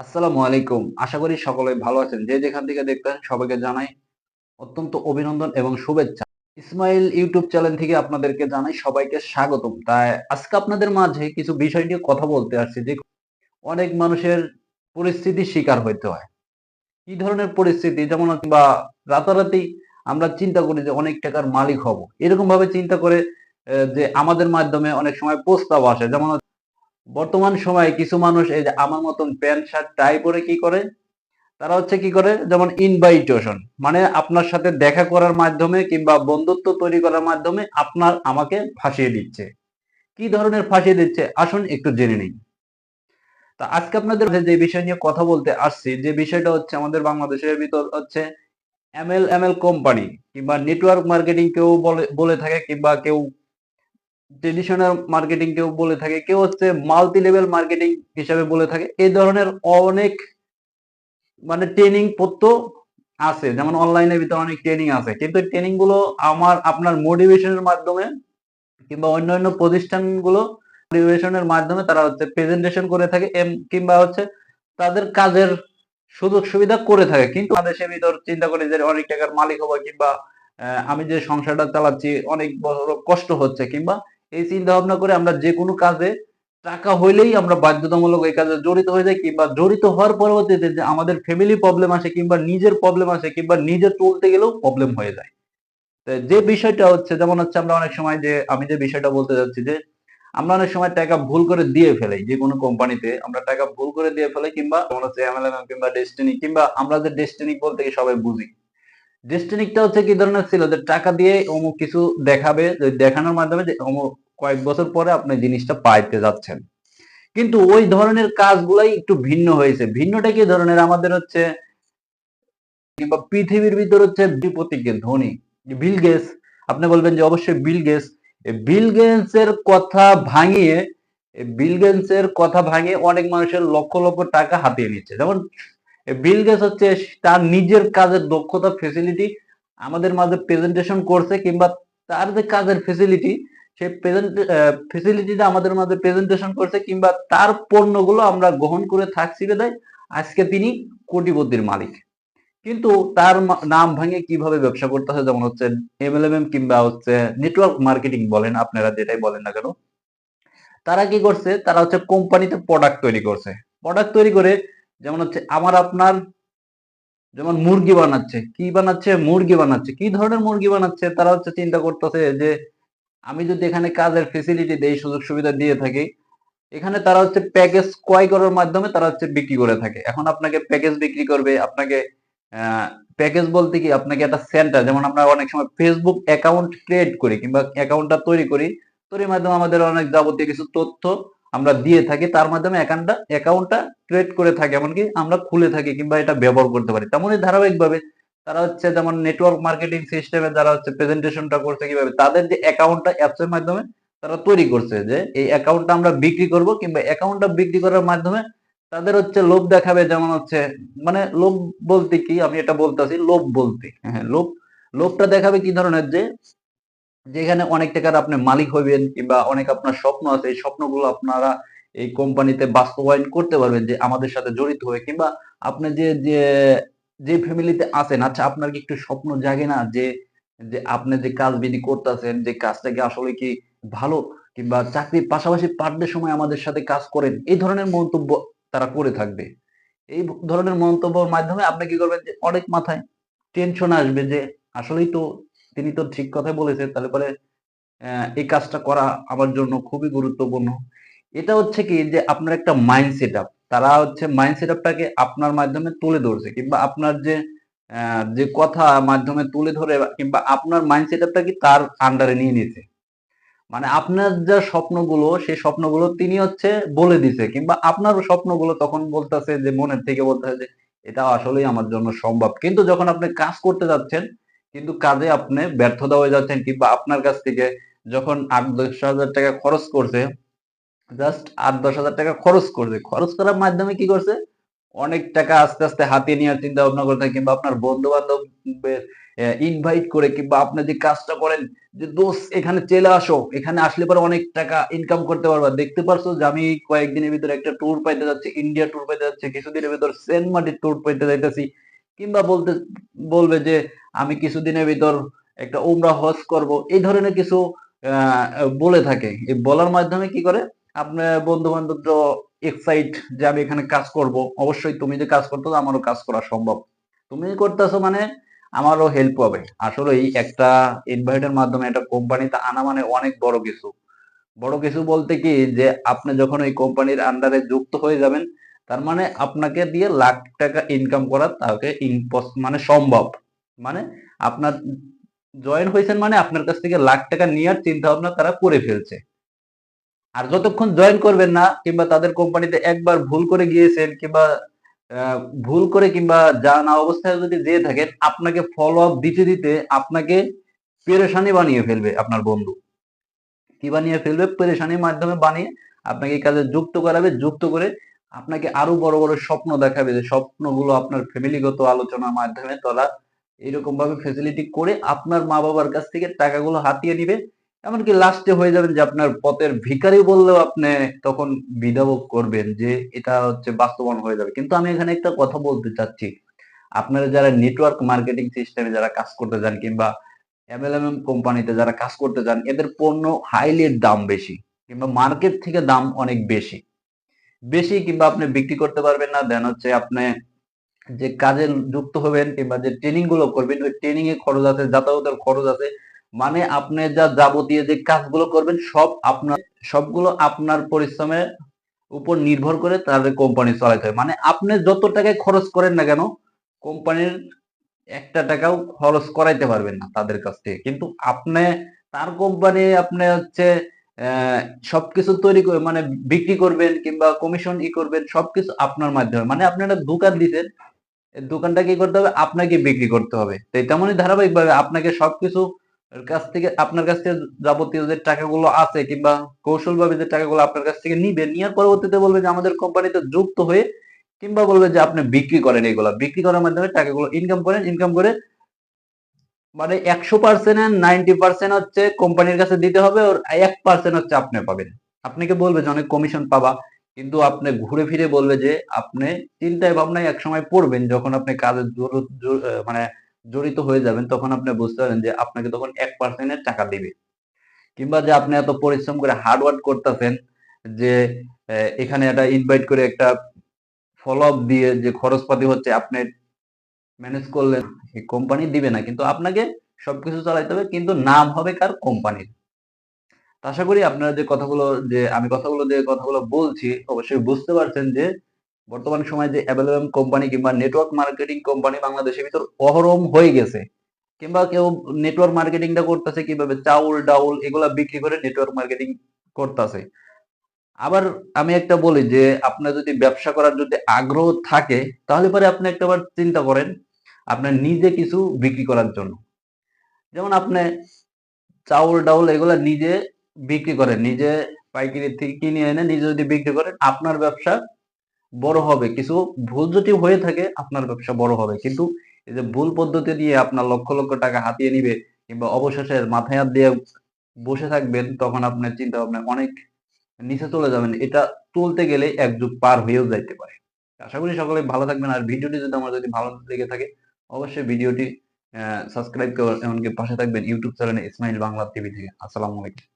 আসসালামু আলাইকুম। আশা করি সকলে ভালো আছেন। যে যেখান থেকে দেখতেন সবাইকে জানাই অত্যন্ত অভিনন্দন এবং শুভেচ্ছা। ইসমাইল ইউটিউব চ্যানেল থেকে আপনাদেরকে জানাই সবাইকে স্বাগতম। তাই আজকে আপনাদের মাঝে কিছু বিষয় নিয়ে কথা বলতে আসছি যে অনেক মানুষের পরিস্থিতির শিকার হইতে হয়। কি ধরনের পরিস্থিতি? যেমন বা রাতারাতি আমরা চিন্তা করি যে অনেক টাকার মালিক হব। এরকম ভাবে চিন্তা করে যে আমাদের মাধ্যমে অনেক সময় প্রস্তাব আসে। যেমন বর্তমান সময়ে কিছু মানুষ এই যে আমার মতন প্যান্ট, শার্ট, টাই পরে কি করে? তারা হচ্ছে কি করে? যেমন ইনভাইটেশন মানে আপনার সাথে দেখা করার মাধ্যমে কিংবা বন্ধুত্ব তৈরি করার মাধ্যমে আপনার আমাকে ফাঁসিয়ে দিচ্ছে। কি ধরনের ফাঁসিয়ে দিচ্ছে? আসুন একটু জেনে নিই। তা আজকে আপনাদের যে বিষয় নিয়ে কথা বলতে আসছি, যে বিষয়টা হচ্ছে আমাদের বাংলাদেশের ভিতর হচ্ছে এমএল এমএল কোম্পানি কিংবা নেটওয়ার্ক মার্কেটিং কেউ বলে বলে থাকে কিংবা কেউ ট্রেডিশনাল মার্কেটিং কেউ বলে থাকে, কেউ হচ্ছে মাল্টি লেভেল মার্কেটিং হিসাবে বলে থাকে। এই ধরনের অনেক মানে ট্রেনিং পত্র আছে, যেমন অনলাইনের ভিতরে অনেক ট্রেনিং আছে। কিন্তু ট্রেনিংগুলো আমার, আপনার মোটিভেশনের মাধ্যমে কিংবা অন্যান্য প্রতিষ্ঠানগুলো মোটিভেশনের মাধ্যমে তারা হচ্ছে প্রেজেন্টেশন করে থাকে কিংবা হচ্ছে তাদের কাজের সুযোগ সুবিধা করে থাকে। কিন্তু বাংলাদেশের ভিতর চিন্তা করি যে অনেক টাকার মালিক হব কিংবা আমি যে সংসারটা চালাচ্ছি, অনেক বড় কষ্ট হচ্ছে, কিংবা এই চিন্তা ভাবনা করে আমরা যে কোনো কাজে টাকা হইলেই আমরা বাধ্যতামূলক এই কাজে জড়িত হয়ে যাই কিংবা জড়িত হওয়ার পরবর্তীতে যে আমাদের ফ্যামিলি প্রবলেম আসে কিংবা নিজের প্রবলেম আসে কিংবা নিজে চলতে গেলেও প্রবলেম হয়ে যায়। যে বিষয়টা হচ্ছে, যেমন হচ্ছে আমরা অনেক সময় যে, আমি যে বিষয়টা বলতে যাচ্ছি যে, আমরা অনেক সময় টাকা ভুল করে দিয়ে ফেলাই যে কোনো কোম্পানিতে আমরা টাকা ভুল করে দিয়ে ফেলাই কিংবা কিংবা ডেস্টিনি কিংবা আমরা যে ডেস্টিনি বলতে সবাই বুঝি। ডেস্টিনিকটা হচ্ছে কি ধরনের ছিল যে টাকা দিয়ে অমুক কিছু দেখাবে দেখানোর মাধ্যমে যে অমুক কয়েক বছর পরে আপনি জিনিসটা পাইতে যাচ্ছেন। কিন্তু ওই ধরনের কাজগুলাই একটু ভিন্ন হয়েছে। ভিন্নটা কি ধরনের? আমাদের হচ্ছে কিংবা পৃথিবীর ভিতর হচ্ছে বিপত্তিকে ধনী বিল গেটস আপনি বলবেন যে অবশ্যই বিল গেস বিল গেটস এর কথা ভাঙিয়ে বিল গেটস এর কথা ভাঙিয়ে অনেক মানুষের লক্ষ লক্ষ টাকা হাতিয়ে নিচ্ছে। যেমন বিল হচ্ছে তার নিজের কাজের দক্ষতা ফেসিলিটি আমাদের মাঝে প্রেজেন্টেশন করছে কিংবা তার যে কাজের ফেসিলিটি প্রেজেন্ট ফেসিলিটিটা আমাদের মাঝে প্রেজেন্টেশন করছে কিংবা তার পণ্যগুলো আমরা গ্রহণ করে থাকছি দেয় আজকে তিনি কোটিপতির মালিক। কিন্তু তার নাম ভাঙে কীভাবে ব্যবসা করতে হয় যেমন হচ্ছে এমএলএম কিংবা হচ্ছে নেটওয়ার্ক মার্কেটিং বলেন আপনারা যেটাই বলেন না কেন, তারা কি করছে, তারা হচ্ছে কোম্পানিতে প্রোডাক্ট তৈরি করছে। প্রোডাক্ট তৈরি করে যেমন হচ্ছে, আমার আপনার যেমন মুরগি বানাচ্ছে, কি বানাচ্ছে? মুরগি বানাচ্ছে। কি ধরনের মুরগি বানাচ্ছে? তারা হচ্ছে চিন্তা করতেছে যে, আমি যদি এখানে কাজের ফেসিলিটি দেই, সুযোগ সুবিধা দিয়ে থাকি, এখানে তারা হচ্ছে প্যাকেজ ক্রয় করার মাধ্যমে তারা হচ্ছে বিক্রি করে থাকে। এখন আপনাকে প্যাকেজ বিক্রি করবে, আপনাকে প্যাকেজ বলতে কি, আপনাকে একটা সেন্টার যেমন আমরা অনেক সময় ফেসবুক অ্যাকাউন্ট ক্রিয়েট করি কিংবা অ্যাকাউন্টটা তৈরি করি, তৈরির মাধ্যমে আমাদের অনেক যাবতীয় কিছু তথ্য আমরা দিয়ে থাকি, তার মাধ্যমে অ্যাকাউন্টটা অ্যাকাউন্টটা ক্রিয়েট করে থাকি, এমনকি আমরা খুলে থাকি কিংবা এটা ব্যবহার করতে পারি। তেমনই ধারাবাহিকভাবে তারা হচ্ছে যেমন নেটওয়ার্ক মার্কেটিং সিস্টেমে যারা হচ্ছে প্রেজেন্টেশনটা করছে কীভাবে, তাদের যে অ্যাকাউন্টটা অ্যাপস এর মাধ্যমে তারা তৈরি করছে যে, এই অ্যাকাউন্টটা আমরা বিক্রি করব কিংবা অ্যাকাউন্টটা বিক্রি করার মাধ্যমে তাদের হচ্ছে লোভ দেখাবে যেমন হচ্ছে মানে লোভ বলতে কি? আমি এটা বলতেছি, লোভ বলতে। হ্যাঁ লোভ, লোভটা দেখাবে কি ধরনের যে যেখানে অনেক টাকার আপনি মালিক হইবেন কিংবা অনেক আপনার স্বপ্ন আছে, এই স্বপ্নগুলো আপনারা এই কোম্পানিতে বাস্তবায়ন করতে পারবেন যে আমাদের সাথে জড়িত হয়ে। কিংবা আপনি যে যে ফ্যামিলিতে আছেন আচ্ছা আপনার কি একটু স্বপ্ন জাগে না যে যে আপনি যে কাজ বিধি করতেছেন, যে কাজটা কি আসলে কি ভালো? কিংবা চাকরির পাশাপাশি পাঠদের সময় আমাদের সাথে কাজ করেন, এই ধরনের মন্তব্য তারা করে থাকবে। এই ধরনের মন্তব্যের মাধ্যমে আপনি কি করবেন যে অনেক মাথায় টেনশন আসবে যে আসলেই তো তিনি তো ঠিক কথাই বলেছে তাহলে পরে এই কাজটা করা আমার জন্য খুবই গুরুত্বপূর্ণ। এটা হচ্ছে কি যে আপনার একটা মাইন্ড সেট আপ তারা হচ্ছে মাইন্ড সেট আপটাকে আপনার মাধ্যমে তুলে ধরছে, কিংবা আপনার যে যে কথা মাধ্যমে তুলে ধরে, কিংবা আপনার মাইন্ড সেট আপটা কি তার আন্ডারে নিয়ে নিয়েছে। মানে আপনার যে স্বপ্নগুলো, সেই স্বপ্নগুলো তিনি হচ্ছে বলে দিছে, কিংবা আপনার স্বপ্নগুলো তখন বলতেছে যে, মনের থেকে বলতেছে যে, এটা আসলেই আমার জন্য সম্ভব। কিন্তু যখন আপনি কাজ করতে যাচ্ছেন কিন্তু কাজে আপনি ব্যর্থতা হয়ে যাচ্ছেন কিংবা আপনার কাছ থেকে যখন আট দশ হাজার টাকা খরচ করছে জাস্ট আট দশ হাজার টাকা খরচ করছে। খরচ করার মাধ্যমে কি করছে? অনেক টাকা আস্তে আস্তে হাতিয়ে নেওয়ার চিন্তা ভাবনা করে থাকেন কিংবা আপনার বন্ধু বান্ধবের ইনভাইট করে কিংবা আপনি যে কাজটা করেন, যে দোষ এখানে চলে আসো, এখানে আসলে পরে অনেক টাকা ইনকাম করতে পারবা। দেখতে পারছ যে আমি কয়েকদিনের ভিতরে একটা ট্যুর পাইতে যাচ্ছি ইন্ডিয়া ট্যুর পাইতে যাচ্ছি, কিছুদিনের ভিতর সেন্ট মার্টিন ট্যুর পাইতে যাইতেছি। কিংবা বলতে, বলবে যে আমি কিছুদিনের ভিতর একটা উমরা হজ করব, এই ধরনের কিছু বলে থাকে। এই বলার মাধ্যমে কি করে? আপনার বন্ধু বান্ধব এক্সাইট যে আমি এখানে কাজ করব। অবশ্যই তুমি যে কাজ করতেছো, আমারও কাজ করা সম্ভব। তুমি করতেছো মানে আমারও হেল্প হবে। আসলে একটা ইনভাইটের মাধ্যমে, একটা কোম্পানিতে আনা মানে অনেক বড় কিছু। বড় কিছু বলতে কি যে, আপনি যখন ওই কোম্পানির আন্ডারে যুক্ত হয়ে যাবেন তার মানে আপনাকে দিয়ে লাখ টাকা ইনকাম করা তাকে ইম্পস মানে সম্ভব। মানে আপনার জয়েন হয়েছেন মানে আপনার কাছ থেকে লাখ টাকা নেওয়ার চিন্তা ভাবনা তারা করে ফেলছে। আর যতক্ষণ জয়েন করবেন না, কিংবা তাদের কোম্পানিতে একবার ভুল করে গিয়েছেন, কিংবা ভুল করে কিংবা জানা অবস্থায় যদি যেয়ে থাকেন, আপনাকে ফলো আপ দিতে দিতে আপনাকে পেরেশানি বানিয়ে ফেলবে আপনার বন্ধু। কি বানিয়ে ফেলবে? পেরেশানির মাধ্যমে বানিয়ে আপনাকে কাজে যুক্ত করাবে, যুক্ত করে আপনাকে আরও বড় বড় স্বপ্ন দেখাবে যে স্বপ্নগুলো আপনার ফ্যামিলিগত আলোচনার মাধ্যমে তারা এরকম ভাবে ফেসিলিটি করে আপনার মা বাবার কাছ থেকে টাকাগুলো হাতিয়ে নিবে। এমনকি লাস্টে হয়ে যাবেন যে আপনার পথের ভিকারি বললেও আপনি তখন বিধাবক করবেন যে এটা হচ্ছে বাস্তবায়ন হয়ে যাবে। কিন্তু আমি এখানে একটা কথা বলতে চাচ্ছি। আপনারা যারা নেটওয়ার্ক মার্কেটিং সিস্টেমে যারা কাজ করতে যান কিংবা এমএলএম কোম্পানিতে যারা কাজ করতে যান, এদের পণ্য হাইলি দাম বেশি কিংবা মার্কেট থেকে দাম অনেক বেশি। বেশি কিংবা আপনি বিক্রি করতে পারবেন না দেন হচ্ছে আপনি যে কাজে যুক্ত হবেন কিংবা যে ট্রেনিংগুলো করবেন, ওই ট্রেনিং এ খরচ আছে, যাতায়াতের খরচ আছে মানে আপনি যা যাবতীয় যে কাজগুলো করবেন, সব আপনার, সবগুলো আপনার পরিশ্রমের উপর নির্ভর করে তাদের কোম্পানি চালাতে হয়। মানে আপনি যত টাকায় খরচ করেন না কেন কোম্পানির একটা টাকাও খরচ করাইতে পারবেন না তাদের কাছ থেকে। কিন্তু আপনি, তার কোম্পানি আপনি হচ্ছে সবকিছু তৈরি করে মানে বিক্রি করবেন কিংবা কমিশন ই করবেন, সবকিছু আপনার মাধ্যমে। মানে আপনি একটা দোকান দিতেন দোকানটা কি করতে হবে? আপনাকে বিক্রি করতে হবে। তো তেমনই ধারাবাহিকভাবে আপনাকে সবকিছু কাছ থেকে, আপনার কাছ থেকে যাবতীয় যে টাকাগুলো আছে কিংবা কৌশলভাবে যে টাকাগুলো আপনার কাছ থেকে নিবে, নেওয়ার পরবর্তীতে বলবে যে আমাদের কোম্পানিতে যুক্ত হয়ে কিংবা বলবে যে আপনি বিক্রি করেন এগুলা। বিক্রি করার মাধ্যমে টাকাগুলো ইনকাম করেন ইনকাম করে মানে একশো পার্সেন্ট নাইনটি পার্সেন্ট হচ্ছে কোম্পানির কাছে দিতে হবে ওর এক পার্সেন্ট হচ্ছে আপনি পাবেন। আপনাকে বলবে যে অনেক কমিশন পাবা, কিন্তু আপনি ঘুরে ফিরে বলবে যে আপনি চিন্তায় ভাবনায় এক সময় পড়বেন, যখন আপনি কাজে মানে জড়িত হয়ে যাবেন, তখন আপনি বুঝতে পারেন যে আপনাকে তখন এক পার্সেন্টের টাকা দিবে। কিংবা যে আপনি এত পরিশ্রম করে হার্ড ওয়ার্ক করতেছেন যে এখানে একটা ইনভাইট করে একটা ফলো আপ দিয়ে যে খরচপাতি হচ্ছে, আপনি ম্যানেজ করলেন এই কোম্পানি দিবে না, কিন্তু আপনাকে সবকিছু চালাইতে হবে, কিন্তু নাম হবে কার? কোম্পানির আশা করি আপনারা যে কথাগুলো, যে আমি কথাগুলো, যে কথাগুলো বলছি, অবশ্যই বুঝতে পারছেন যে বর্তমান সময়ে যে অ্যাভেলেবল কোম্পানি কিংবা নেটওয়ার্ক মার্কেটিং কোম্পানি বাংলাদেশের ভিতর অহরম হয়ে গেছে। কিংবা কেউ নেটওয়ার্ক মার্কেটিংটা করতেছে, কীভাবে চাউল, ডাউল এগুলা বিক্রি করে নেটওয়ার্ক মার্কেটিং করতেছে। আবার আমি একটা বলি যে, আপনার যদি ব্যবসা করার যদি আগ্রহ থাকে, তাহলে পরে আপনি একটাবার চিন্তা করেন আপনার নিজে কিছু বিক্রি করার জন্য। যেমন আপনি চাউল, ডাউল এগুলা নিজে বিক্রি করেন, নিজে পাইকারি থেকে কিনে এনে নিজে যদি বিক্রি করেন, আপনার ব্যবসা বড় হবে। কিছু ভুল যদি হয়ে থাকে, আপনার ব্যবসা বড় হবে। কিন্তু এই যে ভুল পদ্ধতি দিয়ে আপনার লক্ষ লক্ষ টাকা হাতিয়ে নিবে কিংবা অবশেষে মাথায় হাত দিয়ে বসে থাকবেন, তখন আপনার চিন্তা ভাবনা অনেক নিচে চলে যাবেন। এটা তুলতে গেলে এক যুগ পার হয়েও যাইতে পারে। আশা করি সকলে ভালো থাকবেন। আর ভিডিওটি যদি আমার যদি ভালো লেগে থাকে অবশ্যই ভিডিওটি সাবস্ক্রাইব করে এমনকি পাশে থাকবেন YouTube channel Ismail Bangla TV থেকে। আসসালামু আলাইকুম।